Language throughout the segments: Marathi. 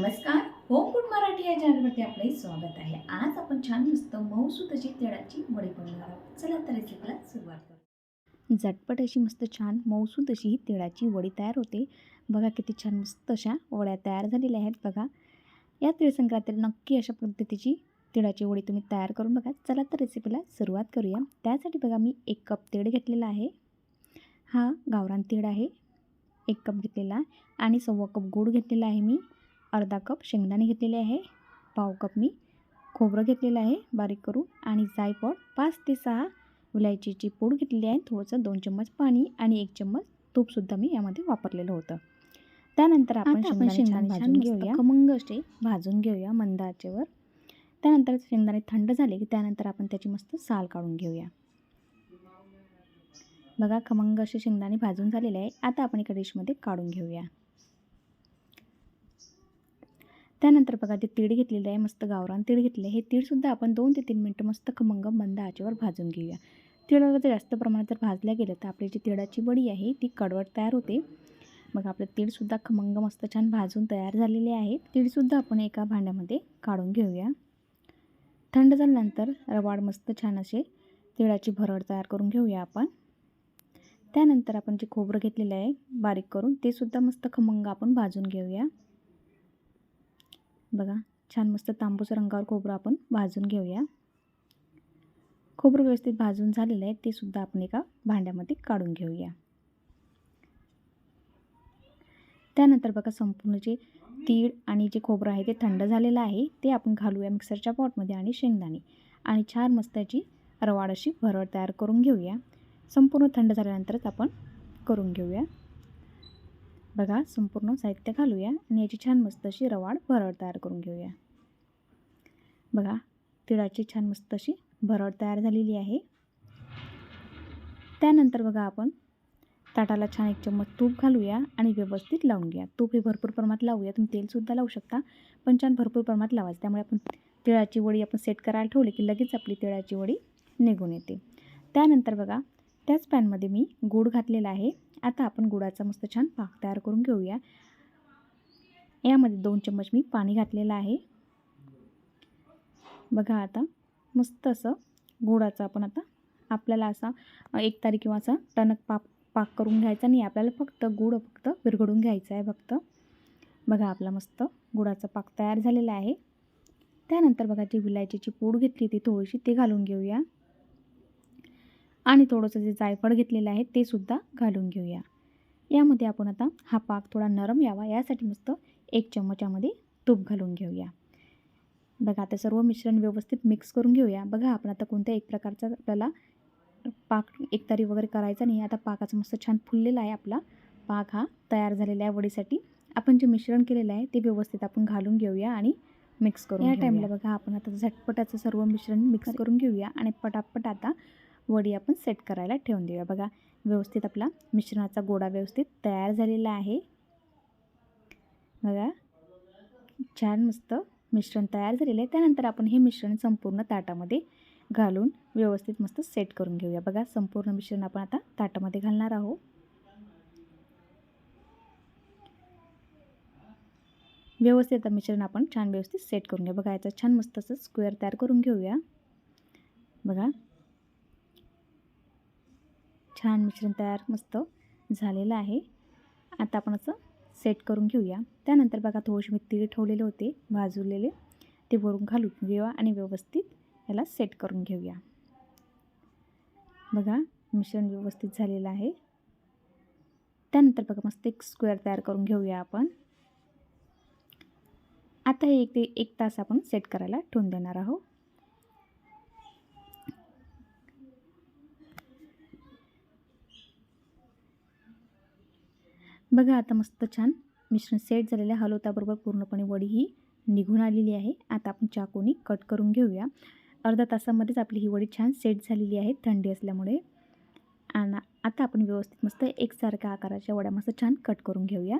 नमस्कार. होम फूड मराठी या चॅनलवरती आपले स्वागत आहे. आज आपण छान मस्त मऊसूत अशी तिळाची वडी बनवणार आहोत. चला तर रेसिपीला सुरुवात करू. झटपट अशी मस्त छान मऊसूत अशी ही तिळाची वडी तयार होते. बघा किती छान मस्त अशा वड्या तयार झालेल्या आहेत बघा. या तिळसंक्रांतीला नक्की अशा पद्धतीची तिळाची वडी तुम्ही तयार करून बघा. चला तर रेसिपीला सुरुवात करूया. त्यासाठी बघा मी एक कप तीळ घेतलेला आहे. हा गावरान तीळ आहे. एक कप घेतलेला आणि सव्वा कप गोड घेतलेला आहे मी. अर्धा कप शेंगदाणे घेतलेले आहे पाव कप मी खोबरं घेतलेलं आहे बारीक करून आणि जायफळ पाच ते सहा विलायचीची पूड घेतलेली आहे थोडंसं दोन चम्मच पाणी आणि एक चम्मच तूपसुद्धा मी यामध्ये वापरलेलं होतं. त्यानंतर आपण शेंगदाणे भाजून घेऊया. खमंग असे भाजून घेऊया मंद आचेवर त्यानंतर शेंगदाणे थंड झाले की त्यानंतर आपण त्याची मस्त साल काढून घेऊया. बघा खमंग असे शेंगदाणे भाजून झालेले आहे. आता आपण एका डिशमध्ये काढून घेऊया. त्यानंतर बघा ते तीळ घेतलेलं आहे मस्त गावरान तीळ घेतलेलं आहे. हे तीळसुद्धा आपण दोन ते तीन मिनटं मस्त खमंग मंद आचेवर भाजून घेऊया. तिळाला जर जास्त प्रमाणात जर भाजल्या गेलं तर आपली जी तिळाची वडी आहे ती कडवट तयार होते. मग आपलं तीळसुद्धा खमंग मस्त छान भाजून तयार झालेले आहे. तीळसुद्धा आपण एका भांड्यामध्ये काढून घेऊया. थंड झाल्यानंतर रवाड मस्त छान असे तिळाची भरड तयार करून घेऊया आपण. त्यानंतर आपण जे खोबरं घेतलेलं आहे बारीक करून ते सुद्धा मस्त खमंग आपण भाजून घेऊया. बघा छान मस्त तांबूस रंगावर खोबरं आपण भाजून घेऊया. खोबरं व्यवस्थित भाजून झालेलं आहे ते सुद्धा आपण एका भांड्यामध्ये काढून घेऊया. त्यानंतर बघा संपूर्ण जे तीळ आणि जे खोबरं आहे ते थंड झालेलं आहे ते आपण घालूया मिक्सरच्या पॉटमध्ये आणि शेंगदाणे. आणि छान मस्त याची रवाड अशी भरड तयार करून घेऊया. संपूर्ण थंड झाल्यानंतरच आपण करून घेऊया. बघा संपूर्ण साहित्य घालूया आणि याची छान मस्त अशी रवाड भरड तयार करून घेऊया. बघा तिळाची छान मस्त अशी भरड तयार झालेली आहे. त्यानंतर बघा आपण ताटाला छान एक चम्मच तूप घालूया आणि व्यवस्थित लावून घ्या तूप हे भरपूर प्रमाणात लावूया तुम्ही तेलसुद्धा लावू शकता पण छान भरपूर प्रमाणात लावायचं. त्यामुळे आपण तिळाची वडी आपण सेट करायला ठेवली की लगेच आपली तिळाची वडी निघून येते. त्यानंतर बघा त्याच पॅनमध्ये मी गूळ घातलेला आहे. आता आपण गुळाचा मस्त छान पाक तयार करून घेऊया. यामध्ये दोन चम्मच मी पाणी घातलेलं आहे. बघा आता मस्त असं गुडाचं आपण आता आपल्याला असा एक तारी किंवा असा टणक पाक पाक करून घ्यायचा नाही. आपल्याला फक्त गुळ फक्त विरघडून घ्यायचा आहे फक्त. बघा आपला मस्त गुळाचा पाक तयार झालेला आहे. त्यानंतर बघा जी विलायचीची पूड घेतली ती थोडीशी ती घालून घेऊया. आणि थोडंसं जे जायफळ घेतलेलं आहे ते सुद्धा घालून घेऊया. यामध्ये आपण आता हा पाक थोडा नरम यावा. यासाठी मस्त एक चम्मचामध्ये तूप घालून घेऊया. बघा आता सर्व मिश्रण व्यवस्थित मिक्स करून घेऊया. बघा आपण आता कोणत्या एक प्रकारचा आपल्याला पाक एकतारी वगैरे करायचा नाही. आता पाकाचा मस्त छान फुललेला आहे आपला पाक हा. तयार झालेला आहे वडीसाठी. आपण जे मिश्रण केलेलं आहे ते व्यवस्थित आपण घालून घेऊया आणि मिक्स करून या टाईमला बघा आपण आता झटपटाचं सर्व मिश्रण मिक्स करून घेऊया आणि पटापट आता वडी आपण सेट करायला ठेवून देऊया. बघा व्यवस्थित आपला मिश्रणाचा गोडा व्यवस्थित तयार झालेला आहे. बघा छान मस्त मिश्रण तयार झालेलं आहे. त्यानंतर आपण हे मिश्रण संपूर्ण ताटामध्ये घालून व्यवस्थित मस्त सेट करून घेऊया. बघा संपूर्ण मिश्रण आपण आता ताटामध्ये घालणार आहोत. व्यवस्थित आता मिश्रण आपण छान व्यवस्थित सेट करून घ्या. बघा याचं छान मस्त असं स्क्वेअर तयार करून घेऊया. बघा छान मिश्रण तयार मस्त झालेलं आहे. आता आपण असं सेट करून घेऊया. त्यानंतर बघा थोडेसे मी तीळ ठेवलेले होते भाजलेले. ते वरून घालून घेऊया आणि व्यवस्थित याला सेट करून घेऊया. बघा मिश्रण व्यवस्थित झालेलं आहे. त्यानंतर बघा मस्त एक स्क्वेअर तयार करून घेऊया आपण. आता हे एक ते एक तास आपण सेट करायला ठेवून देणार आहोत. बघा आता मस्त छान मिश्रण सेट झालेलं आहे. हलवताबरोबर पूर्णपणे वडी ही निघून आलेली आहे. आता आपण चाकूनी कट करून घेऊया. अर्धा तासामध्येच आपली ही वडी छान सेट झालेली आहे थंडी असल्यामुळे. आणि आता आपण व्यवस्थित मस्त एकसारख्या आकाराच्या वड्या मस्त छान कट करून घेऊया.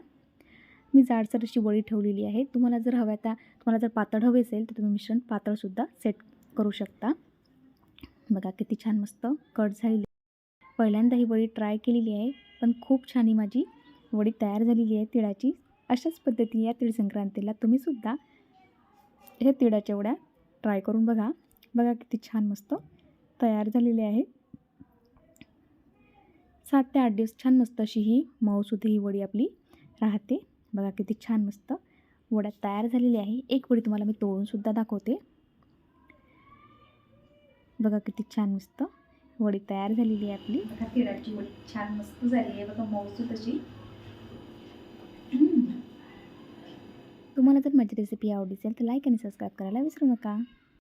मी जाडसर अशी वडी ठेवलेली आहे. तुम्हाला जर हव्या त्या तुम्हाला जर पातळ हवे असेल तर तुम्ही मिश्रण पातळसुद्धा सेट करू शकता. बघा किती छान मस्त कट झालेली पहिल्यांदा ही वडी ट्राय केलेली आहे पण खूप छान ही माझी. वडी तयार झालेली आहे तिळाची. अशाच पद्धतीने या तीळ संक्रांतीला तुम्हीसुद्धा हे तिळाच्या वड्या ट्राय करून बघा. बघा किती छान मस्त तयार झालेली आहे. सात ते आठ दिवस छान मस्त अशी ही मऊसुद्धा ही वडी आपली राहते. बघा किती छान मस्त वड्या तयार झालेली आहे. एक वडी तुम्हाला मी तोडूनसुद्धा दाखवते. बघा किती छान मस्त वडी तयार झालेली आहे आपली. बघा तिळाची वडी छान मस्त झाली आहे. बघा मऊसूत अशी. तुम्हाला जर माझी रेसिपी आवडली असेल तर लाईक आणि सबस्क्राईब करायला विसरू नका.